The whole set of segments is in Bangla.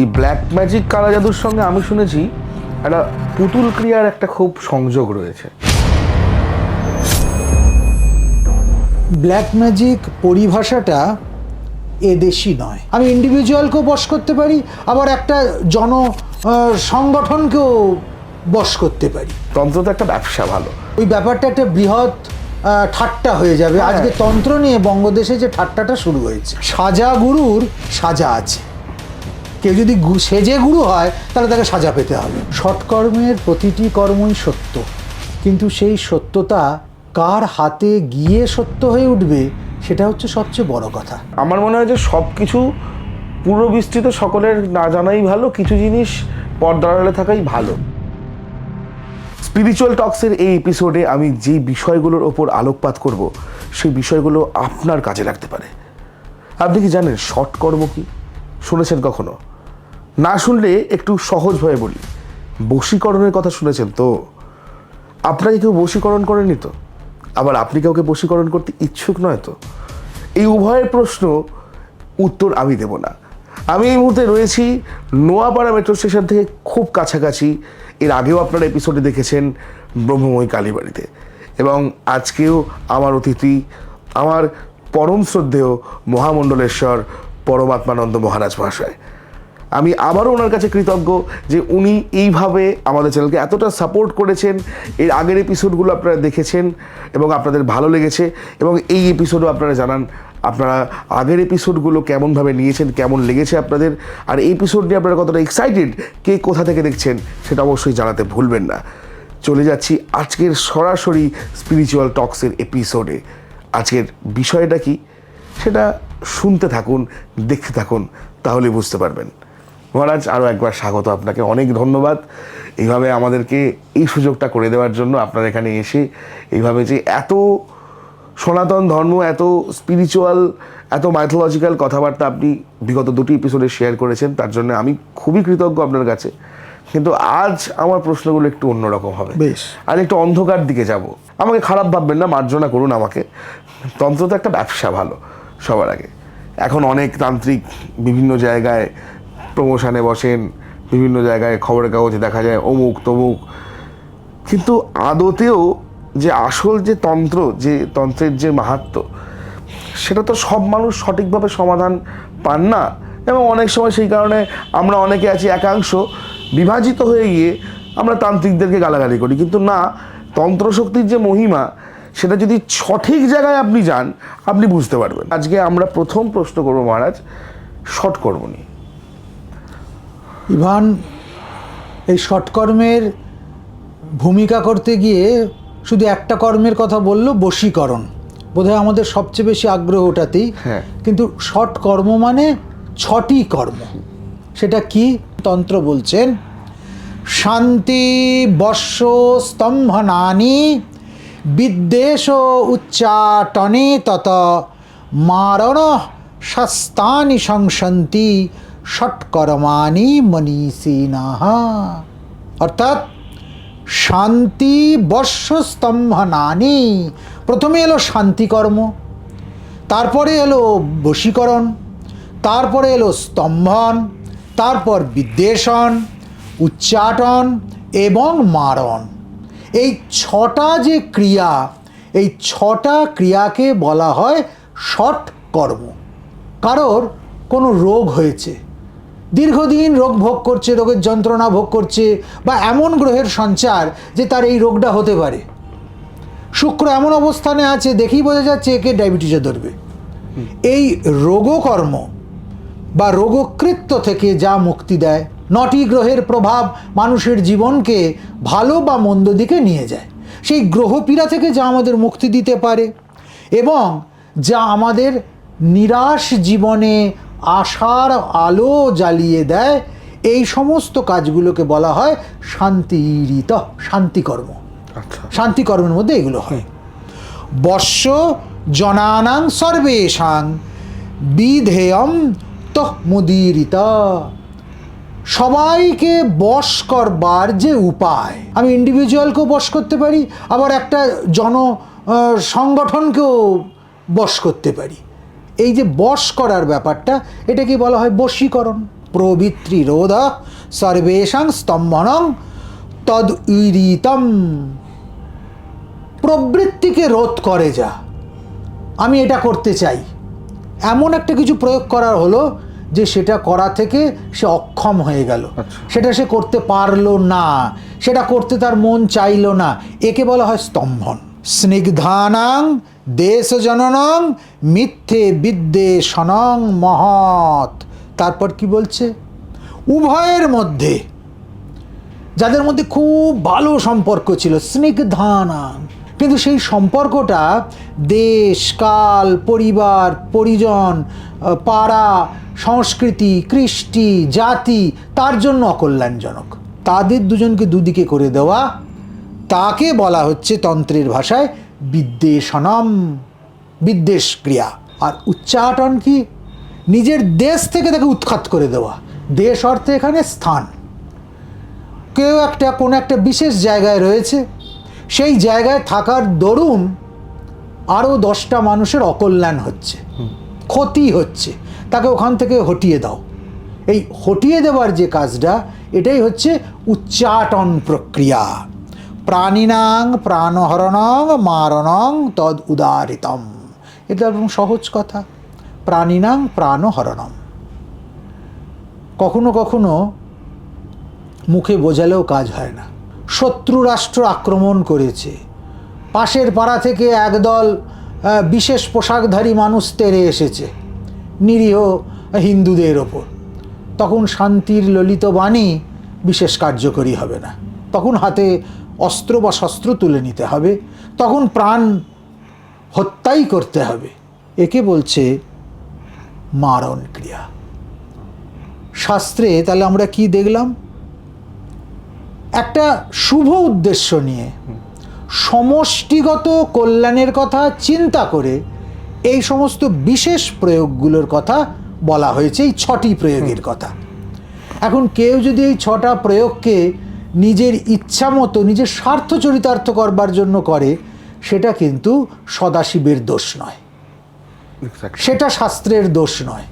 এই ব্ল্যাক ম্যাজিক কালা জাদুর সঙ্গে আমি শুনেছি একটা পুতুল ক্রিয়ার একটা খুব সংযোগ রয়েছে। ব্ল্যাক ম্যাজিক পরিভাষাটা এদেশি নয়। আমি ইন্ডিভিজুয়ালকেও বশ করতে পারি আবার একটা জন সংগঠনকেও বশ করতে পারি। তন্ত্র তো একটা ব্যবসা ভালো। ওই ব্যাপারটা একটা বৃহৎ ঠাট্টা হয়ে যাবে। আজকে তন্ত্র নিয়ে বঙ্গদেশে যে ঠাট্টাটা শুরু হয়েছে সাজা গুরুর সাজা আছে। কেউ যদি সেজে গুরু হয় তাহলে তাকে সাজা পেতে হবে। সৎকর্মের প্রতিটি কর্মই সত্য। কিন্তু সেই সত্যতা কার হাতে গিয়ে সত্য হয়ে উঠবে সেটা হচ্ছে সবচেয়ে বড় কথা। আমার মনে হয় যে সব কিছু পুরো বিস্তৃত সকলের না জানাই ভালো কিছু জিনিস পর্দার আড়ালে থাকাই ভালো। স্পিরিচুয়াল টক্সের এই এপিসোডে আমি যে বিষয়গুলোর ওপর আলোকপাত করব সেই বিষয়গুলো আপনার কাজে লাগতে পারে। আপনি কি জানেন শর্ট কর্ম কি? শুনেছেন কখনো? না শুনলে একটু সহজভাবে বলি। বশীকরণের কথা শুনেছেন তো? আপনাকে কেউ বশীকরণ করেনি তো? আবার আপনি কাউকে বশীকরণ করতে ইচ্ছুক নয় তো? এই উভয়ের প্রশ্ন উত্তর আমি দেব না। আমি এই মুহূর্তে রয়েছি নোয়াপাড়া মেট্রো স্টেশন থেকে খুব কাছাকাছি। এর আগেও আপনারা এপিসোডে দেখেছেন ব্রহ্মময় কালীবাড়িতে। এবং আজকেও আমার অতিথি, আমার পরম শ্রদ্ধেয় মহামণ্ডলেশ্বর পরমাত্মানন্দ মহারাজ মহাশয়। আমি আবারও ওনার কাছে কৃতজ্ঞ যে উনি এইভাবে আমাদের চ্যানেলকে এতটা সাপোর্ট করেছেন। এর আগের এপিসোডগুলো আপনারা দেখেছেন এবং আপনাদের ভালো লেগেছে এবং এই এপিসোডও আপনারা জানান আপনারা আগের এপিসোডগুলো কেমনভাবে নিয়েছেন, কেমন লেগেছে আপনাদের? আর এই এপিসোড নিয়ে আপনারা কতটা এক্সাইটেড কে কোথা থেকে দেখছেন? সেটা অবশ্যই জানাতে ভুলবেন না। চলে যাচ্ছি আজকের সরাসরি স্পিরিচুয়াল টক্সের এপিসোডে আজকের বিষয়টা কি? সেটা শুনতে থাকুন, দেখতে থাকুন, তাহলে বুঝতে পারবেন। মহারাজ আরও একবার স্বাগত আপনাকে। অনেক ধন্যবাদ। এইভাবে আমাদেরকে এই সুযোগটা করে দেওয়ার জন্য আপনার এখানে এসে এইভাবে যে এত সনাতন ধর্ম এত স্পিরিচুয়াল এত মাইথোলজিক্যাল কথাবার্তা আপনি বিগত দুটি এপিসোডে শেয়ার করেছেন তার জন্য আমি খুবই কৃতজ্ঞ আপনার কাছে। কিন্তু আজ আমার প্রশ্নগুলো একটু অন্যরকম হবে। বেশ। আর একটু অন্ধকার দিকে যাব। আমাকে খারাপ ভাববেন না মার্জনা করুন আমাকে। তন্ত্র তো একটা ব্যবসা ভালো সবার আগে। এখন অনেক তান্ত্রিক বিভিন্ন জায়গায় প্রমোশনে বসেন, বিভিন্ন জায়গায় খবরের কাগজে দেখা যায় অমুক, তমুক। কিন্তু আদতেও যে আসল যে তন্ত্র, যে তন্ত্রের যে মাহাত্ম, সেটা তো সব মানুষ সঠিকভাবে সমাধান পান না। এবং অনেক সময় সেই কারণে আমরা অনেকে আছি একাংশ, বিভাজিত হয়ে গিয়ে আমরা তান্ত্রিকদেরকে গালাগালি করি। কিন্তু না, তন্ত্রশক্তির যে মহিমা, সেটা যদি সঠিক জায়গায় আপনি যান, আপনি বুঝতে পারবেন। আজকে আমরা প্রথম প্রশ্ন করব মহারাজ, শর্ট নিয়ে ইভান এই সৎকর্মের ভূমিকা করতে গিয়ে শুধু একটা কর্মের কথা বলল বশীকরণ। বোধহয় আমাদের সবচেয়ে বেশি আগ্রহ ওটাতেই। হ্যাঁ। কিন্তু সৎ কর্ম মানে ছটি কর্ম। সেটা কি? তন্ত্র বলছেন শান্তি বর্ষ স্তম্ভনানি বিদ্বেষ উচ্চাটনে তত মারণ শাস্তানি সংসন্তি ষটকর্মাণি মনীষিণাহ অর্থাৎ শান্তি বর্ষ স্তম্ভনানি প্রথমে এলো শান্তিকর্ম তারপরে এলো বশীকরণ তারপরে এলো স্তম্ভন তারপর বিদ্বেষণ উচ্চাটন এবং মারণ এই ছটা যে ক্রিয়া, এই ছটা ক্রিয়াকে বলা হয় ষট কর্ম কারোর কোনো রোগ হয়েছে দীর্ঘদিন রোগ ভোগ করছে, রোগের যন্ত্রণা ভোগ করছে বা এমন গ্রহের সঞ্চার যে তার এই রোগটা হতে পারে। শুক্র এমন অবস্থানে আছে, দেখেই বোঝা যাচ্ছে একে ডায়াবেটিসে ধরবে। এই রোগকর্ম বা রোগকৃত্য থেকে যা মুক্তি দেয়, নটি গ্রহের প্রভাব মানুষের জীবনকে ভালো বা মন্দ দিকে নিয়ে যায়। সেই গ্রহপীড়া থেকে যা আমাদের মুক্তি দিতে পারে এবং যা আমাদের নিরাশ জীবনে আশার আলো জ্বালিয়ে দেয়। এই সমস্ত কাজগুলোকে বলা হয় শান্তিরিত শান্তিকর্ম। আচ্ছা। শান্তিকর্মের মধ্যে এগুলো হয়। বর্ষ জনানাং সর্বেশাং বিধেয়ম তো মুদিরিত। সবাইকে বশ করবার যে উপায় আমি ইন্ডিভিজুয়ালকেও বশ করতে পারি আবার একটা জন সংগঠনকেও বশ করতে পারি। এই যে বশ করার ব্যাপারটা এটাকে বলা হয় বশীকরণ? প্রবৃত্তিরোধ সর্বেশাং স্তম্ভনং তদ উইরিতম প্রবৃত্তিকে রোধ করে যা। আমি এটা করতে চাই। এমন একটা কিছু প্রয়োগ করার হলো যে সেটা করা থেকে সে অক্ষম হয়ে গেল। আচ্ছা। সেটা সে করতে পারল না। সেটা করতে তার মন চাইলো না। একে বলা হয় স্তম্ভন। স্নিগ্ধানাং দেশজননং মিথ্যে বিদ্বেষণং মহৎ। তারপর কি বলছে? উভয়ের মধ্যে, যাদের মধ্যে খুব ভালো সম্পর্ক ছিল, স্নিগ্ধানাং। কিন্তু সেই সম্পর্কটা দেশ, কাল, পরিবার, পরিজন পাড়া, সংস্কৃতি, কৃষ্টি, জাতি, তার জন্য অকল্যাণজনক। তাদের দুজনকে দুদিকে করে দেওয়া তাকে বলা হচ্ছে তন্ত্রের ভাষায় বিদ্বেষণম বিদ্বেষ ক্রিয়া আর উচ্চাটন কি? নিজের দেশ থেকে তাকে উৎখাত করে দেওয়া। দেশ অর্থে এখানে স্থান। কেউ একটা, কোনো একটা বিশেষ জায়গায় রয়েছে। সেই জায়গায় থাকার দরুন আরও দশটা মানুষের অকল্যাণ হচ্ছে, ক্ষতি হচ্ছে। তাকে ওখান থেকে হটিয়ে দাও। এই হটিয়ে দেওয়ার যে কাজটা, এটাই হচ্ছে উচ্চাটন প্রক্রিয়া। প্রাণিনাং, প্রাণহরণং, মারণং, তদ উদারিতম। এটা একদম সহজ কথা। প্রাণিনাং, প্রাণহরণম। কখনো কখনো মুখে বোঝালেও কাজ হয় না। শত্রু রাষ্ট্র আক্রমণ করেছে। পাশের পাড়া থেকে একদল বিশেষ পোশাকধারী মানুষ তেড়ে এসেছে। নিরীহ হিন্দুদের ওপর। তখন শান্তির ললিত বাণী বিশেষ কার্যকরী হবে না। তখন হাতে অস্ত্র বা শস্ত্র তুলে নিতে হবে তখন প্রাণ হত্যাই করতে হবে। একে বলছে মারণ ক্রিয়া। শাস্ত্রে তাহলে আমরা কি দেখলাম? একটা শুভ উদ্দেশ্য নিয়ে সমষ্টিগত কল্যাণের কথা চিন্তা করে এই সমস্ত বিশেষ প্রয়োগগুলোর কথা বলা হয়েছে এই ছটি প্রয়োগের কথা। এখন কেউ যদি এই ছটা প্রয়োগকে নিজের ইচ্ছা মতো নিজের স্বার্থ চরিতার্থ করবার জন্য করে সেটা কিন্তু সদাশিবের দোষ নয়। সেটা শাস্ত্রের দোষ নয়।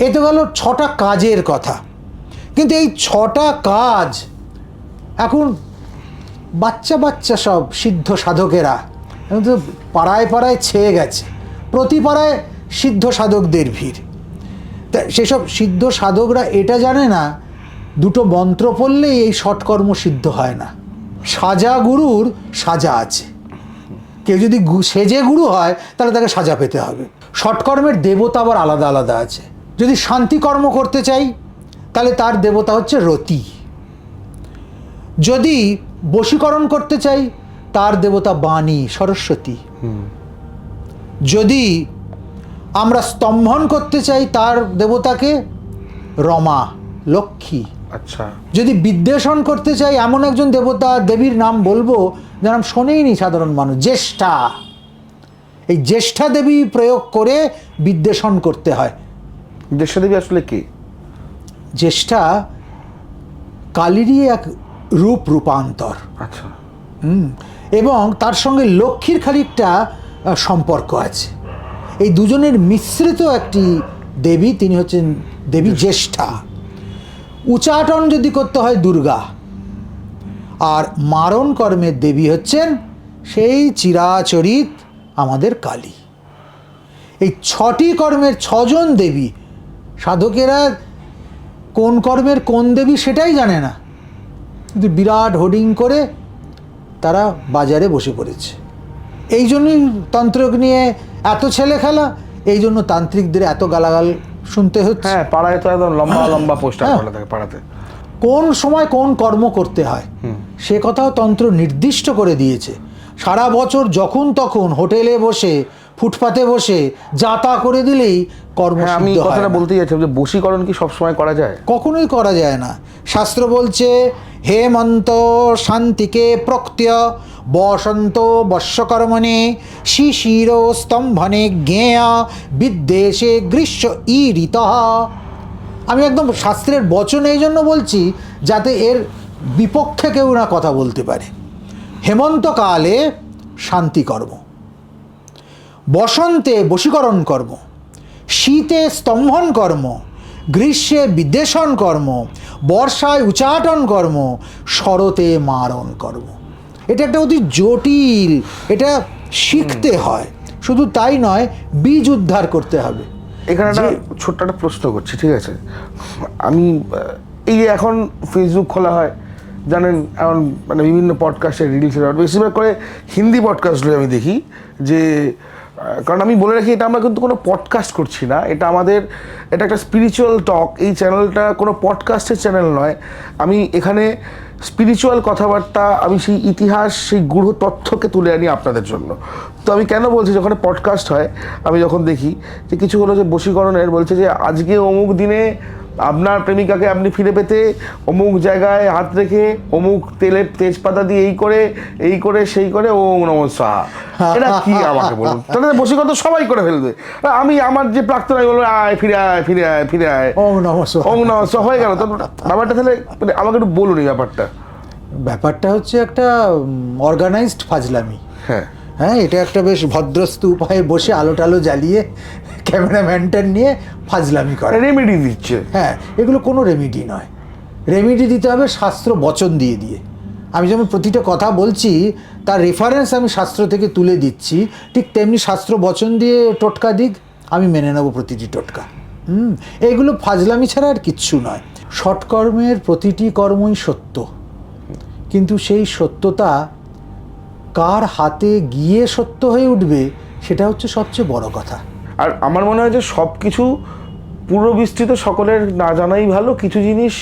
এ তো গেল ছটা কাজের কথা। কিন্তু এই ছটা কাজ এখন বাচ্চা বাচ্চা সব সিদ্ধ সাধকেরা এখন তো পাড়ায় পাড়ায় ছেয়ে গেছে। প্রতি পাড়ায় সিদ্ধ সাধকদের ভিড়। তা সেসব সিদ্ধ সাধকরা এটা জানে না দুটো মন্ত্র পড়লেই এই সৎকর্ম সিদ্ধ হয় না। সাজা গুরুর সাজা আছে। কেউ যদি সেজে গুরু হয়, তাহলে তাকে সাজা পেতে হবে। সৎকর্মের দেবতা আবার আলাদা আলাদা আছে। যদি শান্তিকর্ম করতে চাই, তাহলে তার দেবতা হচ্ছে রতি। যদি বশীকরণ করতে চাই, তার দেবতা বাণী, সরস্বতী। যদি আমরা স্তম্ভন করতে চাই, তার দেবতাকে রমা, লক্ষ্মী। আচ্ছা। যদি বিদ্বেষণ করতে চাই এমন একজন দেবতা দেবীর নাম বলব যার নাম শোনেইনি সাধারণ মানুষ জ্যেষ্ঠা। এই জ্যেষ্ঠা দেবী প্রয়োগ করে বিদ্বেষণ করতে হয়। দেশা দেবী আসলে কি? জ্যেষ্ঠা কালীরই এক রূপ রূপান্তর। আচ্ছা। হুম, এবং তার সঙ্গে লক্ষ্মীর খানিকটা আহ, সম্পর্ক আছে। এই দুজনের মিশ্রিত একটি দেবী তিনি হচ্ছেন দেবী জ্যেষ্ঠা। উচাটন যদি করতে হয় দুর্গা। আর মারণ কর্মের দেবী হচ্ছেন সেই চিরাচরিত আমাদের কালী। এই ছটি কর্মের ছজন দেবী, সাধকেরা কোন কর্মের কোন দেবী সেটাই জানে না। কিন্তু বিরাট হোর্ডিং করে তারা বাজারে বসে পড়েছে। এই জন্যই তন্ত্রক নিয়ে এত ছেলে খেলা এই জন্য তান্ত্রিকদের এত গালাগাল শুনতে হচ্ছে। হ্যাঁ পাড়ায় তো একদম লম্বা লম্বা পোস্টার হ্যাঁ। করা থাকে পাড়াতে। কোন সময় কোন কর্ম করতে হয় সে কথাও তন্ত্র নির্দিষ্ট করে দিয়েছে। সারা বছর যখন তখন হোটেলে বসে ফুটপাতে বসে যাতা করে দিলেই কর্ম হ্যাঁ আমি কথাটা বলতে যাচ্ছিলাম যে বশীকরণ কি সবসময় করা যায়? কখনোই করা যায় না। শাস্ত্র বলছে হেমন্ত শান্তিকে প্রক্রিয় বসন্ত বর্ষকর্মণে শিশির স্তম্ভনে জ্ঞেয়া বিদ্বেষে গ্রীষ্ম ঈরিত। আমি একদম শাস্ত্রের বচন এই জন্য বলছি, যাতে এর বিপক্ষে কেউ না কথা বলতে পারে। হেমন্তকালে শান্তিকর্ম বসন্তে বশীকরণ কর্ম, শীতে স্তম্ভন কর্ম, গ্রীষ্মে বিদ্বেষণ কর্ম, বর্ষায় উচাটন কর্ম, শরতে মারণ কর্ম। এটা একটা অতি জটিল এটা শিখতে হয়। শুধু তাই নয় বীজ উদ্ধার করতে হবে। এখানে একটা ছোট্ট একটা প্রশ্ন করছি ঠিক আছে? আমি এই যে এখন ফেসবুক খোলা হয় জানেন এখন মানে বিভিন্ন পডকাস্টের রিলস বেশিরভাগ করে হিন্দি পডকাস্টগুলো আমি দেখি যে কারণ আমি বলে রাখি, এটা আমরা কিন্তু কোনো পডকাস্ট করছি না। এটা আমাদের, এটা একটা স্পিরিচুয়াল টক এই চ্যানেলটা কোনো পডকাস্টের চ্যানেল নয়। আমি এখানে স্পিরিচুয়াল কথাবার্তা, আমি সেই ইতিহাস, সেই গূঢ় তথ্যকে তুলে আনি আপনাদের জন্য। তো আমি কেন বলছি, যখন পডকাস্ট হয়, আমি যখন দেখি যে কিছু হলো যে বশীকরণের, বলছে যে আজকে অমুক দিনে আপনার প্রেমিকাকে আপনি ফিরে পেতে অমুক জায়গায় হাত রেখে অমুক তেলে তেজপাতা দিয়ে এই করে এই করে সেই করে ওম নম সাহা এটা কি আমাকে বলুন? তাহলে বশীকরণ তো সবাই করে ফেলবে। আমি আমার যে প্রাক্তন আমি বলব আয় ফিরে আয় ফিরে আয় ফিরে আয়। ওম নমঃ শিবায়। ওম নম হয়ে গেল। তো ব্যাপারটা তাহলে মানে আমাকে একটু বলুন এই ব্যাপারটা। ব্যাপারটা হচ্ছে একটা অর্গানাইজড ফাজলামি। হ্যাঁ। হ্যাঁ এটা একটা বেশ ভদ্রস্ত উপায়ে বসে আলো টালো জ্বালিয়ে ক্যামেরাম্যানটার নিয়ে ফাজলামি করে। রেমেডি দিচ্ছে। হ্যাঁ এগুলো কোনো রেমিডি নয়। রেমিডি দিতে হবে শাস্ত্র বচন দিয়ে দিয়ে। আমি যেমন প্রতিটা কথা বলছি তার রেফারেন্স আমি শাস্ত্র থেকে তুলে দিচ্ছি ঠিক তেমনি শাস্ত্র বচন দিয়ে টোটকা দিক আমি মেনে নেব প্রতিটি টোটকা। হুম এইগুলো ফাজলামি ছাড়া আর কিচ্ছু নয়। সৎকর্মের প্রতিটি কর্মই সত্য। কিন্তু সেই সত্যতা কার হাতে গিয়ে সত্য হয়ে উঠবে সেটা হচ্ছে সবচেয়ে বড় কথা। আর আমার মনে হয় যে সব কিছু পুরো বিস্তৃত সকলের না জানাই ভালো কিছু জিনিস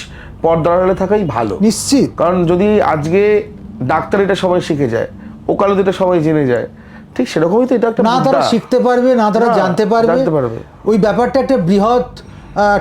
পর্দার আড়ালে থাকাই ভালো। নিশ্চিত। কারণ যদি আজকে ডাক্তার এটা সবাই শিখে যায় ওকালতি এটা সবাই জেনে যায় ঠিক সেরকমই তো এটা একটা না তারা শিখতে পারবে না তারা জানতে পারবে। পারবে। ওই ব্যাপারটা একটা বৃহৎ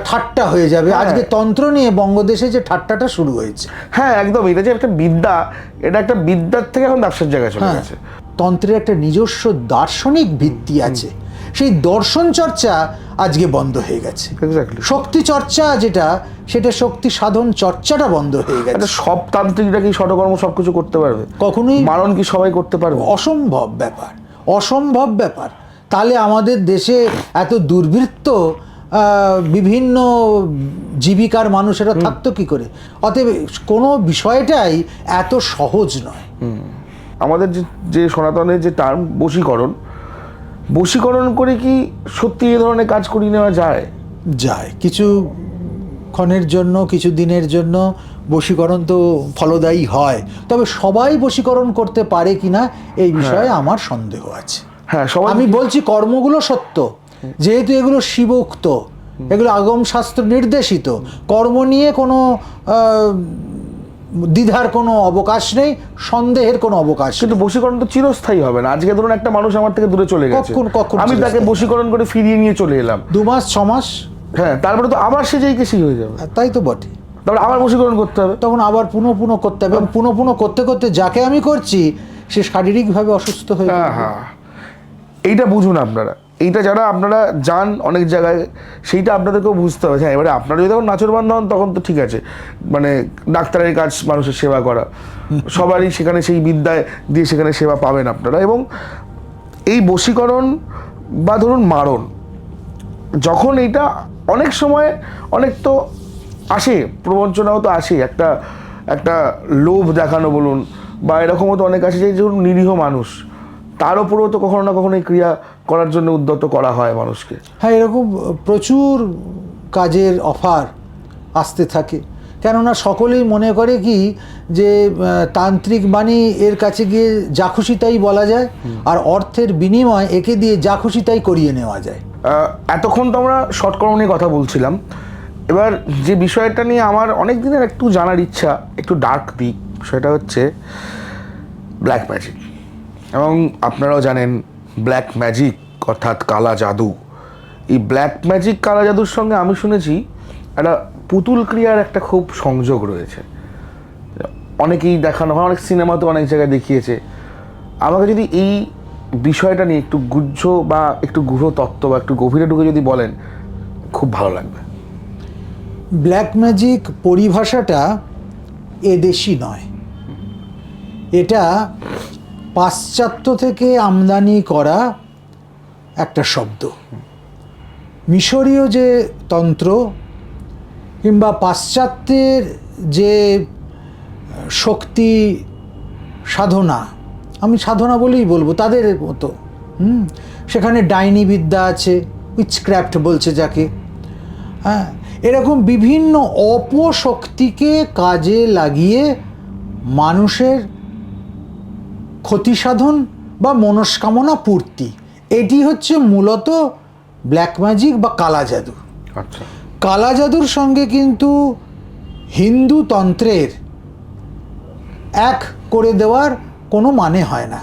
ঠাট্টা হয়ে যাবে। হ্যাঁ। আজকে তন্ত্র নিয়ে বঙ্গদেশে যে ঠাট্টাটা শুরু হয়েছে। হ্যাঁ একদম। এটা যে একটা বিদ্যা এটা একটা বিদ্যার থেকে এখন ব্যবসার জায়গায় চলে হ্যাঁ। গেছে। তন্ত্রের একটা নিজস্ব দার্শনিক ভিত্তি আছে। সেই দর্শন চর্চা আজকে বন্ধ হয়ে গেছে। শক্তি চর্চা যেটা সেটা শক্তি সাধন চর্চাটা বন্ধ হয়ে গেছে। একটা সব তান্ত্রিকরা কি ষটকর্ম সবকিছু করতে পারবে? কখনোই মারণ কি সবাই করতে পারবে? অসম্ভব ব্যাপার। অসম্ভব ব্যাপার। তাহলে আমাদের দেশে এত দুর্বৃত্ত বিভিন্ন জীবিকার মানুষেরা থাকতো কি করে? অতএব কোনো বিষয়টাই এত সহজ নয়। আমাদের যে যে সনাতনের যে টার্ম বশীকরণ বশীকরণ করে কি সত্যি এ ধরনের কাজ করিয়ে নেওয়া যায়? যায়। কিছু ক্ষণের জন্য কিছু দিনের জন্য বশীকরণ তো ফলদায়ী হয়। তবে সবাই বশীকরণ করতে পারে কিনা এই বিষয়ে আমার সন্দেহ আছে। হ্যাঁ আমি বলছি কর্মগুলো সত্য। যেহেতু এগুলো শিবোক্ত এগুলো আগম শাস্ত্র নির্দেশিত কর্ম নিয়ে কোনো দ্বিধার কোনো অবকাশ নেই সন্দেহের কোনো অবকাশ কিন্তু বশীকরণ তো চিরস্থায়ী হবে না। আজকে ধরুন একটা মানুষ আমার থেকে দূরে চলে গেছে। কখন- কখন আমি তাকে বশীকরণ করে ফিরিয়ে নিয়ে চলে এলাম। দু মাস ছ মাস? হ্যাঁ তারপরে তো আবার সে যেই সেই হয়ে যাবে। আর তাই তো বটে। তারপরে আবার বশীকরণ করতে হবে। তখন আবার পুনঃ পুনঃ করতে হবে। এবং পুনঃ পুনঃ করতে করতে যাকে আমি করছি সে শারীরিকভাবে অসুস্থ হয়ে হ্যাঁ হ্যাঁ। এইটা বুঝুন আপনারা। এইটা যারা আপনারা যান অনেক জায়গায়, সেইটা আপনাদেরকেও বুঝতে হবে। হ্যাঁ এবারে আপনারা যদি তখন নাচর বান্ধব হন, তখন তো ঠিক আছে। মানে ডাক্তারের কাজ, মানুষের সেবা করা। সবারই সেখানে সেই বিদ্যায় দিয়ে সেখানে সেবা পাবেন আপনারা। এবং এই বশীকরণ বা ধরুন মারণ, যখন এইটা অনেক সময় অনেক তো আসে, প্রবঞ্চনাও তো আসে। একটা একটা লোভ দেখানো বলুন, বা এরকমও তো অনেক আসে যে ধরুন নিরীহ মানুষ। তার উপরেও তো কখনো না কখনো এই ক্রিয়া করার জন্য উদ্যত করা হয় মানুষকে। হ্যাঁ এরকম প্রচুর কাজের অফার আসতে থাকে। কেননা সকলেই মনে করে কি যে তান্ত্রিক বাণী এর কাছে গিয়ে যা খুশি তাই বলা যায় আর অর্থের বিনিময় একে দিয়ে যা খুশি তাই করিয়ে নেওয়া যায়। এতক্ষণ তো আমরা শর্টকর্ম নিয়ে কথা বলছিলাম। এবার যে বিষয়টা নিয়ে আমার অনেক দিনের একটু জানার ইচ্ছা একটু ডার্ক দিক সেটা হচ্ছে ব্ল্যাক ম্যাজিক এবং আপনারাও জানেন ব্ল্যাক ম্যাজিক অর্থাৎ কালা জাদু। এই ব্ল্যাক ম্যাজিক কালা জাদুর সঙ্গে আমি শুনেছি একটা পুতুল ক্রিয়ার একটা খুব সংযোগ রয়েছে। অনেকেই দেখানো হয়, অনেক সিনেমাতে অনেক জায়গায় দেখিয়েছে। আমাকে যদি এই বিষয়টা নিয়ে একটু গুজ্জ বা একটু গূঢ় তত্ত্ব বা একটু গভীরে ঢুকে যদি বলেন, খুব ভালো লাগবে। ব্ল্যাক ম্যাজিক পরিভাষাটা এদেশি নয়। এটা পাশ্চাত্য থেকে আমদানি করা একটা শব্দ। মিশরীয় যে তন্ত্র কিংবা পাশ্চাত্যের যে শক্তি সাধনা, আমি সাধনা বলেই বলব, তাদের মতো, হুম? সেখানে ডাইনি বিদ্যা আছে উইচক্রাফট বলছে যাকে হ্যাঁ? এরকম বিভিন্ন অপশক্তিকে কাজে লাগিয়ে মানুষের ক্ষতি সাধন বা মনস্কামনা পূর্তি। এটি হচ্ছে মূলত ব্ল্যাক ম্যাজিক বা কালা জাদু। আচ্ছা। কালা জাদুর সঙ্গে কিন্তু হিন্দু তন্ত্রের এক করে দেওয়ার কোনো মানে হয় না।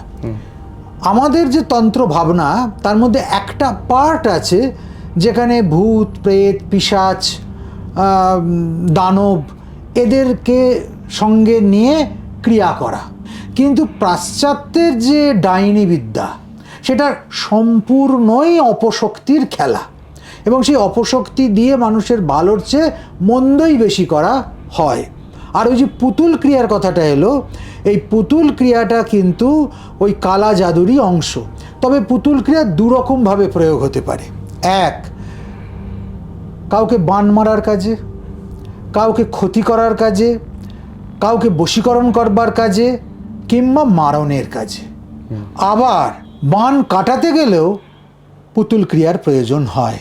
আমাদের যে তন্ত্র ভাবনা তার মধ্যে একটা পার্ট আছে যেখানে ভূত প্রেত পিশাচ আম, দানব এদেরকে সঙ্গে নিয়ে ক্রিয়া করা। কিন্তু পাশ্চাত্যের যে ডাইনি বিদ্যা, সেটা সম্পূর্ণই অপশক্তির খেলা। এবং সেই অপশক্তি দিয়ে মানুষের ভালোর চেয়ে মন্দই বেশি করা হয়। আর ওই যে পুতুল ক্রিয়ার কথাটা এলো, এই পুতুল ক্রিয়াটা কিন্তু ওই কালা জাদুরই অংশ। তবে পুতুল ক্রিয়া দুরকমভাবে প্রয়োগ হতে পারে। এক, কাউকে বান মারার কাজে, কাউকে ক্ষতি করার কাজে, কাউকে বশীকরণ করবার কাজে কিংবা মারণের কাজে। আবার বান কাটাতে গেলেও পুতুল ক্রিয়ার প্রয়োজন হয়।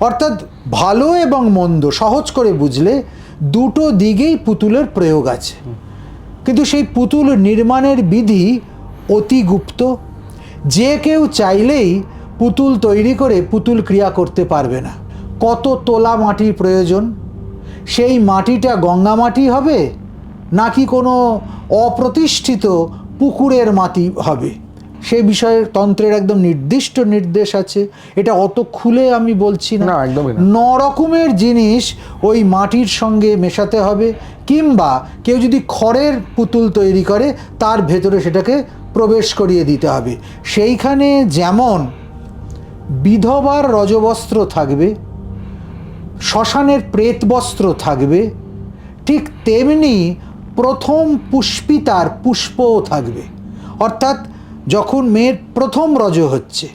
অর্থাৎ ভালো এবং মন্দ সহজ করে বুঝলে দুটো দিকেই পুতুলের প্রয়োগ আছে। কিন্তু সেই পুতুল নির্মাণের বিধি অতি গুপ্ত। যে কেউ চাইলেই পুতুল তৈরি করে পুতুল ক্রিয়া করতে পারবে না। কত তোলা মাটির প্রয়োজন? সেই মাটিটা গঙ্গা মাটি হবে নাকি কোনো অপ্রতিষ্ঠিত পুকুরের মাটি হবে? সে বিষয়ে তন্ত্রের একদম নির্দিষ্ট নির্দেশ আছে। এটা অত খুলে আমি বলছি না। না, রকমের জিনিস ওই মাটির সঙ্গে মেশাতে হবে কিংবা কেউ যদি খড়ের পুতুল তৈরি করে তার ভেতরে সেটাকে প্রবেশ করিয়ে দিতে হবে। সেইখানে যেমন বিধবার রজবস্ত্র থাকবে শ্মশানের প্রেত বস্ত্র থাকবে ঠিক তেমনি প্রথম পুষ্পিতার পুষ্পও থাকবে। অর্থাৎ যখন মেয়ের প্রথম রজ হচ্ছে,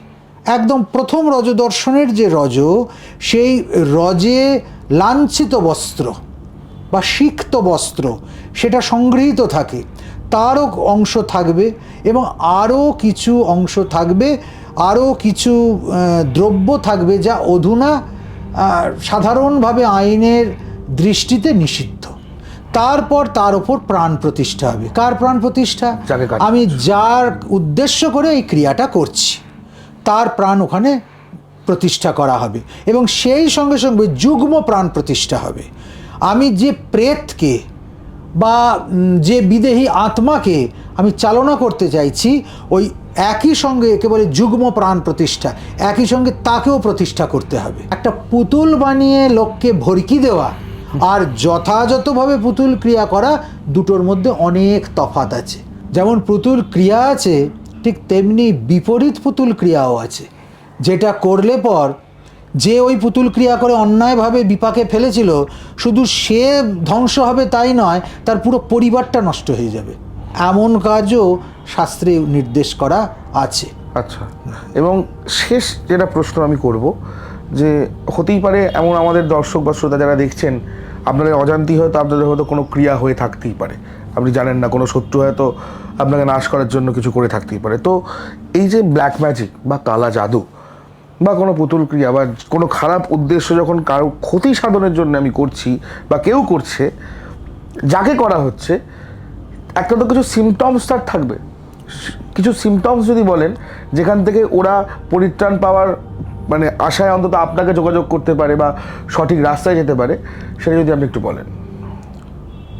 একদম প্রথম রজ দর্শনের যে রজ, সেই রজে লাঞ্ছিত বস্ত্র বা সিক্ত বস্ত্র, সেটা সংগৃহীত থাকে। তারও অংশ থাকবে এবং আরও কিছু অংশ থাকবে, আরও কিছু দ্রব্য থাকবে যা অধুনা সাধারণভাবে আইনের দৃষ্টিতে নিষিদ্ধ। তারপর তার ওপর প্রাণ প্রতিষ্ঠা হবে। কার প্রাণ প্রতিষ্ঠা? আমি যার উদ্দেশ্য করে এই ক্রিয়াটা করছি তার প্রাণ ওখানে প্রতিষ্ঠা করা হবে এবং সেই সঙ্গে সঙ্গে যুগ্ম প্রাণ প্রতিষ্ঠা হবে। আমি যে প্রেতকে বা যে বিদেহী আত্মাকে আমি চালনা করতে চাইছি ওই একই সঙ্গে একেবারে যুগ্ম প্রাণ প্রতিষ্ঠা একই সঙ্গে তাকেও প্রতিষ্ঠা করতে হবে। একটা পুতুল বানিয়ে লোককে ভরকি দেওয়া আর যথাযথভাবে পুতুল ক্রিয়া করা দুটোর মধ্যে অনেক তফাত আছে। যেমন পুতুল ক্রিয়া আছে, ঠিক তেমনি বিপরীত পুতুল ক্রিয়াও আছে। যেটা করলে পর যে ওই পুতুল ক্রিয়া করে অন্যায়ভাবে বিপাকে ফেলেছিল, শুধু সে ধ্বংস হবে তাই নয়, তার পুরো পরিবারটা নষ্ট হয়ে যাবে। এমন কাজও শাস্ত্রে নির্দেশ করা আছে। আচ্ছা এবং শেষ যেটা প্রশ্ন আমি করব, যে হতেই পারে এমন আমাদের দর্শক বা শ্রোতা যারা দেখছেন আপনাদের অজান্তি হয়তো আপনাদের হয়তো কোনো ক্রিয়া হয়ে থাকতেই পারে। আপনি জানেন না, কোনো শত্রু হয়তো আপনাকে নাশ করার জন্য কিছু করে থাকতেই পারে। তো এই যে ব্ল্যাক ম্যাজিক বা কালা জাদু বা কোনো পুতুল ক্রিয়া বা কোনো খারাপ উদ্দেশ্য যখন কারও ক্ষতি সাধনের জন্য আমি করছি বা কেউ করছে, যাকে করা হচ্ছে, একটা তো কিছু সিমটমস তার থাকবে। কিছু সিমটমস যদি বলেন, যেখান থেকে ওরা পরিত্রাণ পাওয়ার মানে আশায় অন্তত আপনাকে যোগাযোগ করতে পারে বা সঠিক রাস্তায় যেতে পারে, সেটা যদি আপনি একটু বলেন।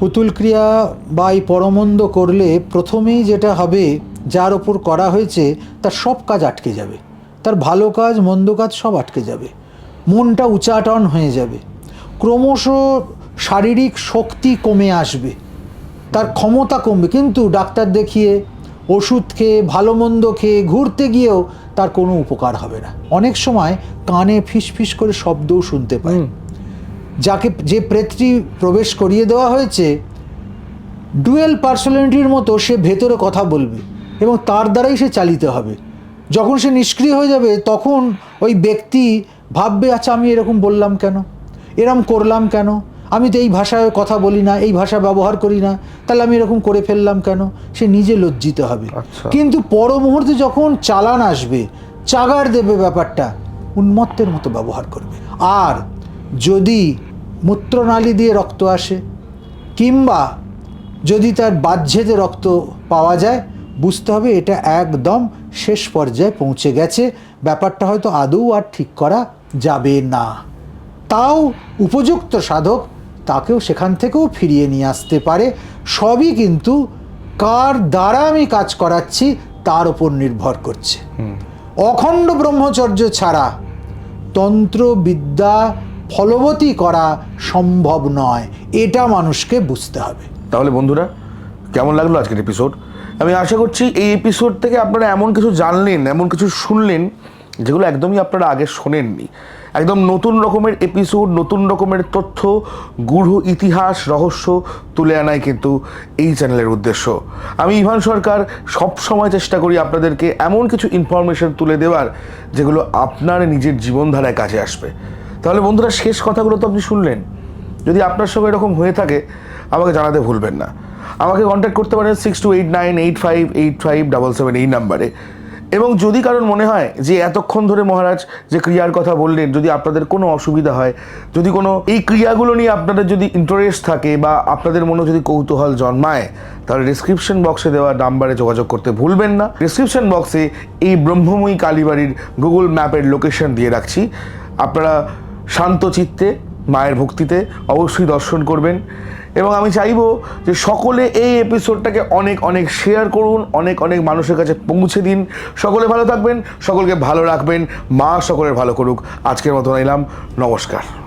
পুতুল ক্রিয়া বা এই পরমন্দ করলে প্রথমেই যেটা হবে, যার ওপর করা হয়েছে, তার সব কাজ আটকে যাবে। তার ভালো কাজ, মন্দ কাজ সব আটকে যাবে। মনটা উচাটন হয়ে যাবে। ক্রমশ শারীরিক শক্তি কমে আসবে। তার ক্ষমতা কমবে। কিন্তু ডাক্তার দেখিয়ে ওষুধ খেয়ে ভালো মন্দ খেয়ে ঘুরতে গিয়েও তার কোনো উপকার হবে না। অনেক সময় কানে ফিসফিস করে শব্দও শুনতে পায়। যাকে যে প্রেতটি প্রবেশ করিয়ে দেওয়া হয়েছে ডুয়েল পার্সোনালিটির মতো সে ভেতরে কথা বলবে এবং তার দ্বারাই সে চালিত হবে। যখন সে নিষ্ক্রিয় হয়ে যাবে তখন ওই ব্যক্তি ভাববে আচ্ছা আমি এরকম বললাম কেন? এরম করলাম কেন? আমি তো এই ভাষায় কথা বলি না এই ভাষা ব্যবহার করি না তাহলে আমি এরকম করে ফেললাম কেন? সে নিজে লজ্জিত হবে। আচ্ছা। কিন্তু পর মুহূর্তে যখন চালান আসবে চাগার দেবে ব্যাপারটা উন্মত্তের মতো ব্যবহার করবে। আর যদি মূত্রনালী দিয়ে রক্ত আসে কিংবা যদি তার বাহ্যেতে রক্ত পাওয়া যায় বুঝতে হবে এটা একদম শেষ পর্যায়ে পৌঁছে গেছে। ব্যাপারটা হয়তো আদৌ আর ঠিক করা যাবে না। তাও উপযুক্ত সাধক তাকেও সেখান থেকেও ফিরিয়ে নিয়ে আসতে পারে। সবই কিন্তু কার দ্বারা আমি কাজ করাচ্ছি তার উপর নির্ভর করছে। অখণ্ড ব্রহ্মচর্য ছাড়া তন্ত্রবিদ্যা ফলবতী করা সম্ভব নয়। এটা মানুষকে বুঝতে হবে। তাহলে বন্ধুরা কেমন লাগল আজকের এপিসোড আমি আশা করছি এই এপিসোড থেকে আপনারা এমন কিছু জানলেন এমন কিছু শুনলেন যেগুলো একদমই আপনারা আগে শোনেননি। একদম নতুন রকমের এপিসোড নতুন রকমের তথ্য, গূঢ় ইতিহাস, রহস্য তুলে আনাই কিন্তু এই চ্যানেলের উদ্দেশ্য। আমি ইভান সরকার সব সময় চেষ্টা করি আপনাদেরকে এমন কিছু ইনফরমেশন তুলে দেওয়ার যেগুলো আপনার নিজের জীবনধারায় কাজে আসবে। তাহলে বন্ধুরা, শেষ কথাগুলো তো আপনি শুনলেন। যদি আপনার সঙ্গে এরকম হয়ে থাকে, আমাকে জানাতে ভুলবেন না। আমাকে কন্ট্যাক্ট করতে পারেন six two eight nine eight five eight five double seven এই নাম্বারে এবং যদি কারোর মনে হয় যে এতক্ষণ ধরে মহারাজ যে ক্রিয়ার কথা বললেন, যদি আপনাদের কোনো অসুবিধা হয়, যদি কোনো এই ক্রিয়াগুলো নিয়ে আপনাদের যদি ইন্টারেস্ট থাকে বা আপনাদের মনে যদি কৌতূহল জন্মায়, তাহলে ডিসক্রিপশন বক্সে দেওয়া নাম্বারে যোগাযোগ করতে ভুলবেন না। ডিসক্রিপশন বক্সে এই ব্রহ্মময়ী কালীবাড়ির গুগল ম্যাপের লোকেশন দিয়ে রাখছি। আপনারা শান্ত চিত্তে, মায়ের ভক্তিতে অবশ্যই দর্শন করবেন। এবং আমি চাইব যে সকলে এই এপিসোডটাকে অনেক অনেক শেয়ার করুন, অনেক অনেক মানুষের কাছে পৌঁছে দিন। সকলে ভালো থাকবেন, সকলকে ভালো রাখবেন, মা সকলের ভালো করুক। আজকের মতো এলাম, নমস্কার।